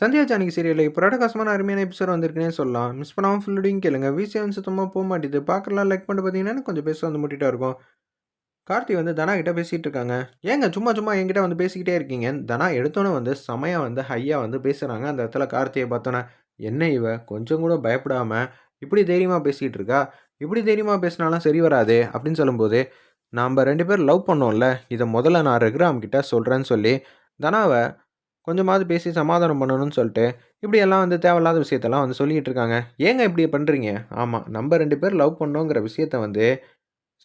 சந்தியா ஜானகி சீரியலில் இப்போ ரடகாசமான அருமையான எபிசோட் வந்திருக்குன்னே சொல்லலாம். மிஸ் பண்ணாமல் ஃபுல்லுடையும் கேளுங்க. விசிஎம் சுத்தமாக போக மாட்டேது. பார்க்கலாம் லைக் பண்ணிட்டு பார்த்தீங்கன்னா கொஞ்சம் பேச வந்து முட்டிட்டா இருக்கும். கார்த்தி வந்து தனா கிட்ட பேசிகிட்டு இருக்காங்க. ஏங்க சும்மா சும்மா என்கிட்ட வந்து பேசிக்கிட்டே இருக்கீங்க. தனா எடுத்தோன்னே வந்து செமையாக வந்து ஹையாக வந்து பேசுகிறாங்க அந்த இடத்துல கார்த்தியை பார்த்தோன்னே என்ன இவ? கொஞ்சம் கூட பயப்படாமல் இப்படி தைரியமாக பேசிக்கிட்டு இருக்கா? இப்படி தைரியமாக பேசினாலும் சரி வராது அப்படின்னு சொல்லும்போது நாம் ரெண்டு பேர் லவ் பண்ணோம்ல. இதை முதல்ல நான் ரகுராம் கிட்ட சொல்கிறேன்னு சொல்லி தனாவை கொஞ்சமாவது பேசி சமாதானம் பண்ணணும்னு சொல்லிட்டு இப்படியெல்லாம் வந்து தேவையில்லாத விஷயத்தெல்லாம் வந்து சொல்லிகிட்டு இருக்காங்க. ஏங்க இப்படி பண்ணுறீங்க ஆமாம் நம்ம ரெண்டு பேர் லவ் பண்ணோங்கிற விஷயத்த வந்து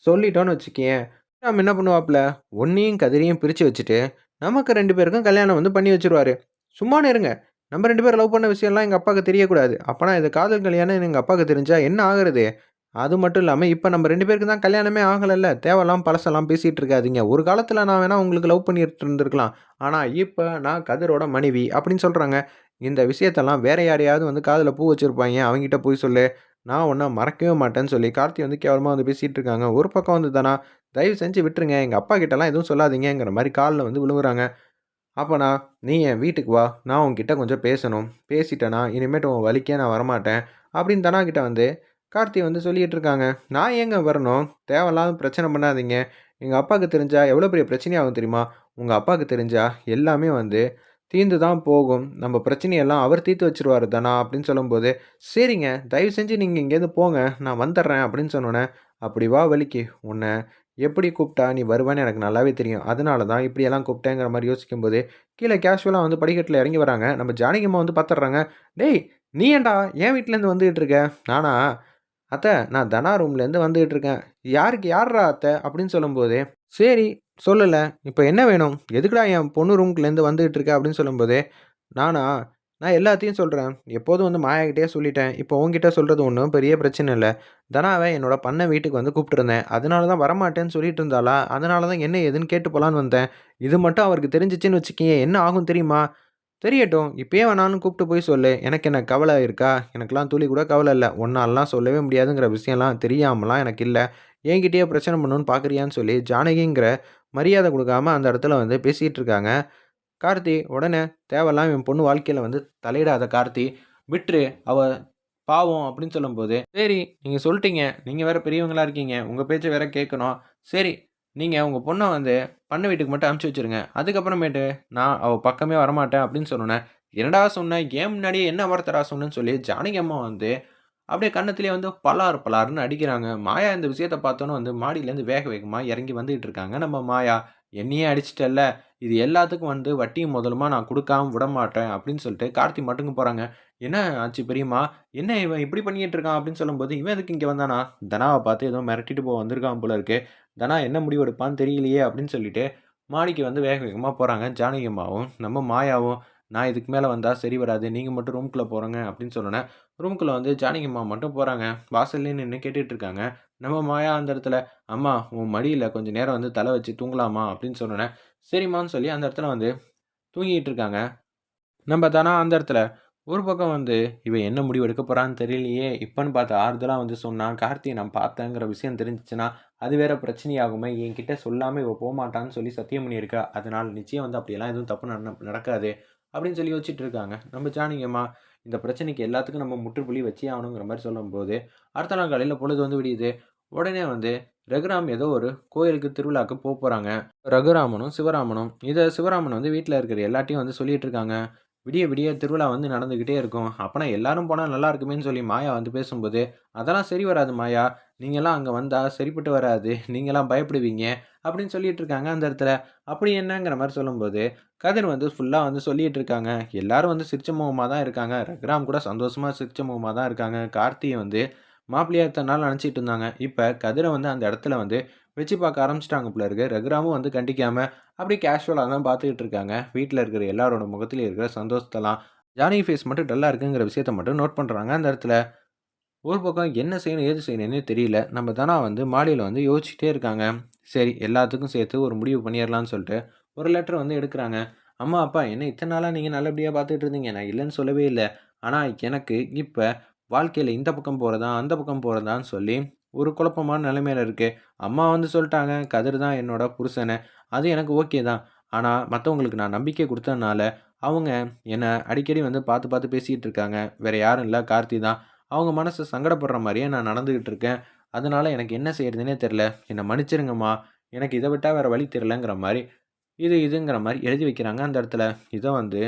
சொல்லிட்டோன்னு வச்சுக்கேன் நம்ம என்ன பண்ணுவாப்புல? ஒன்றையும் கதிரையும் பிரித்து வச்சுட்டு நமக்கு ரெண்டு பேருக்கும் கல்யாணம் வந்து பண்ணி வச்சுருவாரு. சும்மானே இருங்க. நம்ம ரெண்டு பேரும் லவ் பண்ண விஷயம்லாம் எங்கள் அப்பாவுக்கு தெரியக்கூடாது. அப்போனா இது காதல் கல்யாணம் எங்கள் அப்பாவுக்கு தெரிஞ்சால் என்ன ஆகுறது? அது மட்டும் இல்லாமல் இப்போ நம்ம ரெண்டு பேருக்கு தான் கல்யாணமே ஆகலைல்ல. தேவையெல்லாம் பழசெல்லாம் பேசிகிட்டு இருக்காதீங்க. ஒரு காலத்தில் நான் வேணால் உங்களுக்கு லவ் பண்ணிட்டு இருந்திருக்கலாம். ஆனால் இப்போ நான் கதிரோட மனைவி அப்படின்னு சொல்கிறாங்க இந்த விஷயத்தெல்லாம் வேற யாரையாவது வந்து காதில் பூ வச்சுருப்பாங்க. அவங்ககிட்ட போய் சொல்லு. நான் ஒன்றும் மறக்கவே மாட்டேன்னு சொல்லி கார்த்தி வந்து கேவலமாக வந்து பேசிகிட்டு இருக்காங்க. ஒரு பக்கம் வந்து தானா தயவு செஞ்சு விட்டுருங்க. எங்கள் அப்பா கிட்டலாம் எதுவும் சொல்லாதீங்கிற மாதிரி காலில் வந்து விழுவுறாங்க. அப்போனா நீ என் வீட்டுக்கு வா. நான் உங்ககிட்ட கொஞ்சம் பேசணும். பேசிட்டேனா இனிமேட்டு உன் வலிக்கே நான் வரமாட்டேன். அப்படின்னு தனா கிட்ட வந்து கார்த்தி வந்து சொல்லிகிட்டு இருக்காங்க நான் ஏங்க வரணும்? தேவையில்லாத பிரச்சனை பண்ணாதீங்க. எங்கள் அப்பாவுக்கு தெரிஞ்சால் எவ்வளோ பெரிய பிரச்சனையாகும் தெரியுமா? உங்கள் அப்பாவுக்கு தெரிஞ்சால் எல்லாமே வந்து தீர்ந்து தான் போகும். நம்ம பிரச்சனையெல்லாம் அவர் தீர்த்து வச்சிருவாரு தானா? அப்படின்னு சொல்லும்போது சரிங்க தயவு செஞ்சு நீங்கள் இங்கேருந்து போங்க. நான் வந்துடுறேன். அப்படின்னு சொன்னோன்னே அப்படி வா வலிக்கு. உன்னை எப்படி கூப்பிட்டா நீ வருவான்னு எனக்கு நல்லாவே தெரியும். அதனால தான் இப்படியெல்லாம் கூப்பிட்டேங்கிற மாதிரி யோசிக்கும்போது கீழே கேஷுவலாக வந்து படிக்கட்டில் இறங்கி வராங்க. நம்ம ஜானகிம்மா வந்து பார்த்துட்றாங்க டேய் நீ ஏன்டா? என் வீட்டிலேருந்து வந்துகிட்டு இருக்க நானா அத்தை நான் தனா ரூம்லேருந்து வந்துகிட்டு இருக்கேன். யாருக்கு யார்ரா அத்தை அப்படின்னு சொல்லும்போது சரி சொல்லலை. இப்போ என்ன வேணும்? எதுக்குடா என் பொண்ணு ரூம்லேருந்து வந்துகிட்டு இருக்க அப்படின்னு சொல்லும்போது நானா நான் எல்லாத்தையும் சொல்கிறேன் எப்போதும் வந்து மாயாக்கிட்டே சொல்லிட்டேன். இப்போ உங்ககிட்ட சொல்கிறது ஒன்றும் பெரிய பிரச்சனை இல்லை. தனாவை என்னோட பண்ண வீட்டுக்கு வந்து கூப்பிட்டுருந்தேன் அதனால தான் வரமாட்டேன்னு சொல்லிட்டு இருந்தாளா? அதனால தான் என்ன ஏதுன்னு கேட்டு போகலான்னு வந்தேன். இது மட்டும் அவருக்கு தெரிஞ்சிச்சின்னு வச்சுக்கிங்க என்ன ஆகும் தெரியுமா? தெரியட்டும் இப்பயே வேணாலும் கூப்பிட்டு போய் சொல்லு. எனக்கு என்ன கவலை இருக்கா? எனக்கெல்லாம் துளி கூட கவலை இல்லை. ஒன்னாலலாம் சொல்லவே முடியாதுங்கிற விஷயம்லாம் தெரியாமலாம் எனக்கு இல்லை. என்கிட்டயே பிரச்சனை பண்ணணும்னு பார்க்குறியான்னு சொல்லி ஜானகிங்கிற மரியாதை கொடுக்காம அந்த இடத்துல வந்து பேசிகிட்டு இருக்காங்க. கார்த்தி உடனே தேவையில்லாம் என் பொண்ணு வாழ்க்கையில் வந்து தலையிடாத கார்த்தி. விட்டுரு அவ பாவம் அப்படின்னு சொல்லும்போது சரி நீங்கள் சொல்லிட்டீங்க. நீங்கள் வேறு பெரியவங்களாக இருக்கீங்க. உங்கள் பேச்சை வேற கேட்கணும். சரி நீங்கள் உங்கள் பொண்ணை வந்து பண்ண வீட்டுக்கு மட்டும் அனுப்பிச்சி வச்சுருங்க. அதுக்கப்புறமேட்டு நான் அவள் பக்கமே வரமாட்டேன் அப்படின்னு சொன்னேன் என்னடா சொன்னேன் ஏன் முன்னாடியே என்ன வார்த்தைடா சொன்னேன்னு சொல்லி ஜானகி அம்மா வந்து அப்படியே கன்னத்துலேயே வந்து பலார் பலாருன்னு அடிக்கிறாங்க. மாயா இந்த விஷயத்தை பார்த்தோன்னே வந்து மாடியிலேருந்து வேக வேகமாக இறங்கி வந்துகிட்டு இருக்காங்க. நம்ம மாயா என்னையே அடிச்சிட்டல்ல. இது எல்லாத்துக்கும் வந்து வட்டியும் முதலுமா நான் கொடுக்காம விட மாட்டேன் அப்படின்னு சொல்லிட்டு கார்த்தி மட்டுங்க போகிறாங்க என்ன ஆச்சு பெரியம்மா? என்ன இவன் இப்படி பண்ணிட்டு இருக்கான் அப்படின்னு சொல்லும்போது இவன் எதுக்கு இங்கே வந்தானா? தனாவை பார்த்து ஏதோ மிரட்டிட்டு போக வந்திருக்கான் போல இருக்கு. தனா என்ன முடிவு எடுப்பான்னு தெரியலையே அப்படின்னு சொல்லிட்டு மாடிக்கு வந்து வேக வேகமாக போகிறாங்க ஜானகி அம்மாவும் நம்ம மாயாவும் நான் இதுக்கு மேலே வந்தால் சரி வராது நீங்கள் மட்டும் ரூம்குள்ளே போகிறேங்க அப்படின்னு சொன்னோன்னே ரூம்குள்ளே வந்து ஜானகி அம்மா மட்டும் போகிறாங்க வாசல்லே நின்று கேட்டுட்ருக்காங்க நம்ம மாயா அந்த இடத்துல அம்மா உன் மடியில் கொஞ்சம் நேரம் வந்து தலை வச்சு தூங்கலாமா? அப்படின்னு சொன்னோன்னே சரிம்மான்னு சொல்லி அந்த இடத்துல வந்து தூங்கிட்டு இருக்காங்க. நம்ம தானா அந்த இடத்துல ஒரு பக்கம் வந்து இவன் என்ன முடிவு எடுக்க போகிறான்னு தெரியலையே இப்போன்னு பார்த்து ஆறுதலாக வந்து சொன்னான் கார்த்தியை நான் பார்த்தேங்கிற விஷயம் தெரிஞ்சிச்சுன்னா அது வேற பிரச்சனையாகுமே என்கிட்ட சொல்லாமல் இவள் போகமாட்டான்னு சொல்லி சத்தியம் பண்ணியிருக்கா அதனால் நிச்சயம் வந்து அப்படியெல்லாம் எதுவும் தப்பு நட நடக்காது. அப்படின்னு சொல்லி வச்சுட்டு இருக்காங்க நம்ம ஜானிங்கம்மா இந்த பிரச்சனைக்கு எல்லாத்துக்கும் நம்ம முற்றுப்புள்ளி வச்சே ஆகணுங்கிற மாதிரி சொல்லும்போது அடுத்த நாள் காலையில் பொழுது வந்து விடியுது. உடனே வந்து ரகுராம் ஏதோ ஒரு கோயிலுக்கு திருவிழாக்கு போக போகிறாங்க ரகுராமனும் சிவராமனும் இதை சிவராமன் வந்து வீட்டில் இருக்கிற எல்லாத்தையும் வந்து சொல்லிகிட்டு இருக்காங்க விடிய விடிய திருவிழா வந்து நடந்துக்கிட்டே இருக்கும். அப்போனா எல்லாரும் போனால் நல்லா இருக்குமேன்னு சொல்லி மாயா வந்து பேசும்போது அதெல்லாம் சரி வராது மாயா. நீங்களாம் அங்கே வந்தால் சரிப்பட்டு வராது. நீங்களாம் பயப்படுவீங்க. அப்படின்னு சொல்லிட்டு இருக்காங்க அந்த இடத்துல. அப்படி என்னங்கிற மாதிரி சொல்லும்போது கதிர் வந்து ஃபுல்லாக வந்து சொல்லிட்டு இருக்காங்க. எல்லாரும் வந்து சிரிச்ச முகமாக தான் இருக்காங்க. ரக்ராம் கூட சந்தோஷமாக சிரிச்ச முகமாக தான் இருக்காங்க. கார்த்தியை வந்து மாப்பிள்ளையா இத்தனை நாள் நினச்சிட்டு இருந்தாங்க. இப்போ கதிரை வந்து அந்த இடத்துல வந்து வச்சு பார்க்க ஆரம்பிச்சிட்டாங்க போல இருக்கு. ரகுராமும் வந்து கண்டிக்காமல் அப்படியே கேஷுவலாக தான் பார்த்துக்கிட்டு இருக்காங்க. வீட்டில் இருக்கிற எல்லாரோட முகத்துலேயும் இருக்கிற சந்தோஷத்தெல்லாம் ஜானகி ஃபேஸ் மட்டும் டல்லாக இருக்குங்கிற விஷயத்த மட்டும் நோட் பண்ணுறாங்க அந்த இடத்துல ஒரு பக்கம் என்ன செய்யணும் ஏது செய்யணும்னு தெரியல. நம்ம தானா வந்து மாடியில் வந்து யோசிச்சுட்டே இருக்காங்க. சரி எல்லாத்துக்கும் சேர்த்து ஒரு முடிவு பண்ணிடலான்னு சொல்லிட்டு ஒரு லெட்டர் வந்து எடுக்கிறாங்க. அம்மா அப்பா என்ன இத்தனை நாளாக நீங்கள் நல்லபடியாக பார்த்துட்டு இருந்தீங்க? நான் இல்லைன்னு சொல்லவே இல்லை. ஆனால் எனக்கு இப்போ வாழ்க்கையில் இந்த பக்கம் போகிறதா அந்த பக்கம் போகிறதான்னு சொல்லி ஒரு குழப்பமான நிலைமையில இருக்குது அம்மா வந்து சொல்லிட்டாங்க கதிர் தான் என்னோட புருஷனை. அது எனக்கு ஓகே தான். ஆனால் மற்றவங்களுக்கு நான் நம்பிக்கை கொடுத்ததுனால அவங்க என்னை அடிக்கடி வந்து பார்த்து பார்த்து பேசிக்கிட்டு இருக்காங்க. வேறு யாரும் இல்லை கார்த்தி தான். அவங்க மனசு சங்கடப்படுற மாதிரியே நான் நடந்துக்கிட்டு இருக்கேன். அதனால எனக்கு என்ன செய்கிறதுனே தெரில என்னை மன்னிச்சிருங்கம்மா. எனக்கு இதை விட்டால் வேறு வழி தெரிலங்கிற மாதிரி இது இதுங்கிற மாதிரி எழுதி வைக்கிறாங்க அந்த இடத்துல. இதை வந்து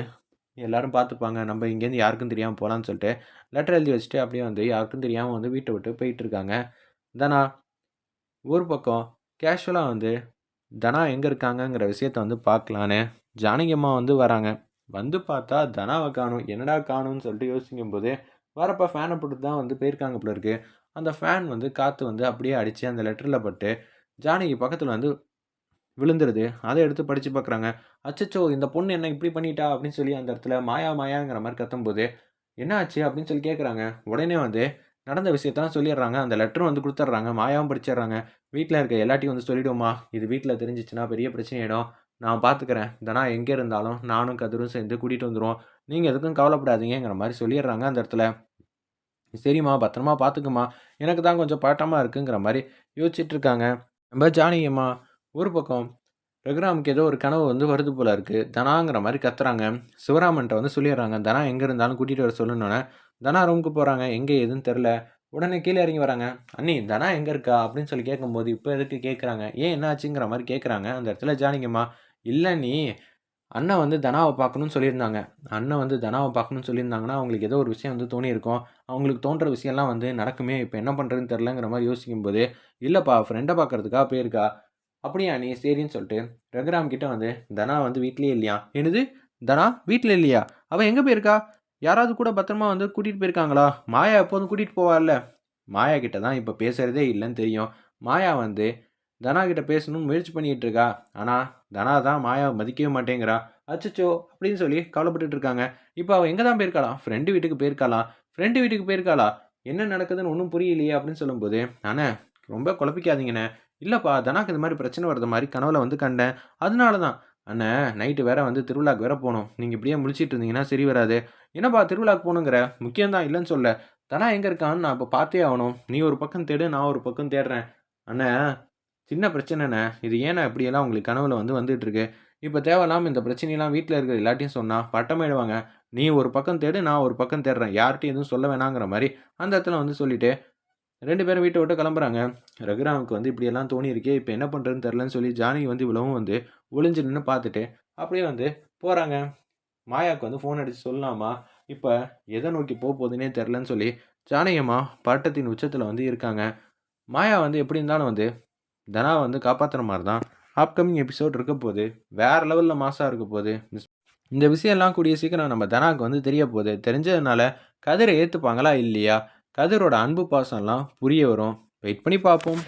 எல்லாரும் பார்த்துப்பாங்க. நம்ம இங்கேருந்து யாருக்கும் தெரியாமல் போகலான்னு சொல்லிட்டு லெட்டர் எழுதி வச்சுட்டு அப்படியே வந்து யாருக்கும் தெரியாமல் வந்து வீட்டை விட்டு போயிட்டு இருக்காங்க. தனா ஒரு பக்கம் கேஷுவலாக வந்து தனா எங்கே இருக்காங்கங்கிற விஷயத்த வந்து பார்க்கலான்னு ஜானகி அம்மா வந்து வராங்க. வந்து பார்த்தா தனாவை காணும் என்னடா காணும்னு சொல்லிட்டு யோசிக்கும் போது வரப்போ ஃபேனை போட்டு தான் வந்து போயிருக்காங்க போல இருக்கு. அந்த ஃபேன் வந்து காற்று வந்து அப்படியே அடித்து அந்த லெட்டரில் பட்டு ஜானகி பக்கத்தில் வந்து விழுந்துருது. அதை எடுத்து படித்து பார்க்குறாங்க அச்சச்சோ இந்த பொண்ணு என்ன இப்படி பண்ணிட்டா? அப்படின்னு சொல்லி அந்த இடத்துல மாயா மாயாங்கிற மாதிரி கத்தும்போது என்ன ஆச்சு? அப்படின்னு சொல்லி கேட்குறாங்க உடனே வந்து நடந்த விஷயத்தான் சொல்லிடுறாங்க. அந்த லெட்டரும் வந்து கொடுத்துட்றாங்க. மாயாவும் படிச்சிடுறாங்க. வீட்டில் இருக்க எல்லாத்தையும் வந்து சொல்லிவிடுவோமா இது வீட்டில் தெரிஞ்சிச்சுன்னா பெரிய பிரச்சனையிடும் நான் பார்த்துக்கிறேன் தனா எங்கே இருந்தாலும் நானும் கதிரும் சேர்ந்து கூட்டிகிட்டு வந்துடுவோம் நீங்கள் எதுக்கும் கவலைப்படாதீங்கிற மாதிரி சொல்லிடுறாங்க அந்த இடத்துல. சரிம்மா பத்திரமா பார்த்துக்குமா எனக்கு தான் கொஞ்சம் பாட்டமாக இருக்குங்கிற மாதிரி யோசிச்சுட்டு இருக்காங்க. ரொம்ப ஜானியம்மா ஒரு பக்கம் ரகுராமுக்கு ஏதோ ஒரு கனவு வந்து வருது போல இருக்குது தனாங்கிற மாதிரி கத்துறாங்க. சிவராமன்ட்ட வந்து சொல்லிடுறாங்க. தனா எங்கே இருந்தாலும் கூட்டிகிட்டு வர சொல்லணுன்னே தனா ரூமுக்கு போகிறாங்க எங்கே எதுன்னு தெரில உடனே கீழே இறங்கி வராங்க. அண்ணி தனா எங்கே இருக்கா? அப்படின்னு சொல்லி கேட்கும்போது இப்போ எதுக்கு கேட்குறாங்க ஏன் என்ன ஆச்சுங்கிற மாதிரி கேட்குறாங்க அந்த இடத்துல ஜானிங்கம்மா இல்லை நீ அண்ணன் வந்து தனாவை பார்க்கணும்னு சொல்லியிருந்தாங்க. அண்ணன் வந்து தனாவை பார்க்கணும்னு சொல்லியிருந்தாங்கன்னா அவங்களுக்கு ஏதோ ஒரு விஷயம் வந்து தோணியிருக்கும். அவங்களுக்கு தோன்ற விஷயம்லாம் வந்து நடக்குமே. இப்போ என்ன பண்ணுறதுன்னு தெரிலங்கிற மாதிரி யோசிக்கும்போது இல்லைப்பா ஃப்ரெண்டை பார்க்குறதுக்காக போயிருக்கா. அப்படியா நீ சரின்னு சொல்லிட்டு ரகுராம் கிட்டே வந்து தனா வந்து வீட்லேயே இல்லையா? என்னது? தனா வீட்டில் இல்லையா? அவள் எங்கே போயிருக்கா? யாராவது கூட பத்திரமா வந்து கூட்டிகிட்டு போயிருக்காங்களா? மாயா எப்போதும் கூட்டிகிட்டு போவார்ல. மாயா கிட்ட தான் இப்போ பேசுகிறதே இல்லைன்னு தெரியும். மாயா வந்து தனா கிட்ட பேசணும்னு முயற்சி பண்ணிகிட்டு இருக்கா. ஆனால் தனா தான் மாயாவை மதிக்கவே மாட்டேங்கிறா. அச்சச்சோ அப்படின்னு சொல்லி கவலைப்பட்டுட்டு இருக்காங்க. இப்போ அவள் எங்கே தான் போயிருக்காளா ஃப்ரெண்டு வீட்டுக்கு போயிருக்காளா ஃப்ரெண்டு வீட்டுக்கு போயிருக்காளா? என்ன நடக்குதுன்னு ஒன்றும் புரியலையே அப்படின்னு சொல்லும்போது அண்ணே ரொம்ப குழப்பிக்காதீங்கண்ணே இல்லைப்பா தனாக்கு இந்த மாதிரி பிரச்சனை வர்றது மாதிரி கனவுல வந்து கண்டேன். அதனால தான் அண்ணே நைட்டு வேற வந்து திருவிழாக்கு வேற போகணும் நீங்கள் இப்படியே முழிச்சிட்டு இருந்தீங்கன்னா சரி வராது. என்னப்பா திருவிழாக்கு போகணுங்கிற? முக்கியம்தான் இல்லைன்னு சொல்ல. தனா எங்கே இருக்கான்னு நான் இப்போ பார்த்தே ஆகணும். நீ ஒரு பக்கம் தேடு நான் ஒரு பக்கம் தேடுறேன். அண்ணே சின்ன பிரச்சனைண்ணே இது ஏன்னா இப்படியெல்லாம் உங்களுக்கு கனவுல வந்து வந்துட்டு இருக்கு இப்போ தேவையில்லாமல் இந்த பிரச்சனையெல்லாம் வீட்டில் இருக்கிற எல்லாத்தையும் சொன்னால் பட்டமாயிடுவாங்க. நீ ஒரு பக்கம் தேடு நான் ஒரு பக்கம் தேடுறேன். யார்கிட்டையும் எதுவும் சொல்ல வேணாங்கிற மாதிரி அந்த இடத்துல வந்து சொல்லிட்டு ரெண்டு பேரும் வீட்டை விட்டு கிளம்புறாங்க. ரகுராமுக்கு வந்து இப்படியெல்லாம் தோணியிருக்கே. இப்போ என்ன பண்ணுறதுன்னு தெரிலன்னு சொல்லி ஜானகி வந்து இவ்வளவும் வந்து ஒளிஞ்சு நின்று பார்த்துட்டு அப்படியே வந்து போகிறாங்க மாயாவுக்கு வந்து ஃபோன் அடித்து சொல்லலாமா இப்போ எதை நோக்கி போக போகுதுன்னே தெரிலன்னு சொல்லி ஜானகியம்மா பட்டத்தின் உச்சத்தில் வந்து இருக்காங்க. மாயா வந்து எப்படி இருந்தாலும் வந்து தனா வந்து காப்பாற்றுற மாதிரி தான் அப்கமிங் எபிசோட் இருக்க போகுது. வேறு லெவலில் மாசாக இருக்க போகுது. இந்த விஷயம்லாம் கூடிய சீக்கிரம் நம்ம தனாவுக்கு வந்து தெரிய போகுது. தெரிஞ்சதுனால கதிரை ஏற்றுப்பாங்களா இல்லையா? கதிரோட அன்பு பாசம்லாம் புரிய வரும். வெயிட் பண்ணி பார்ப்போம்.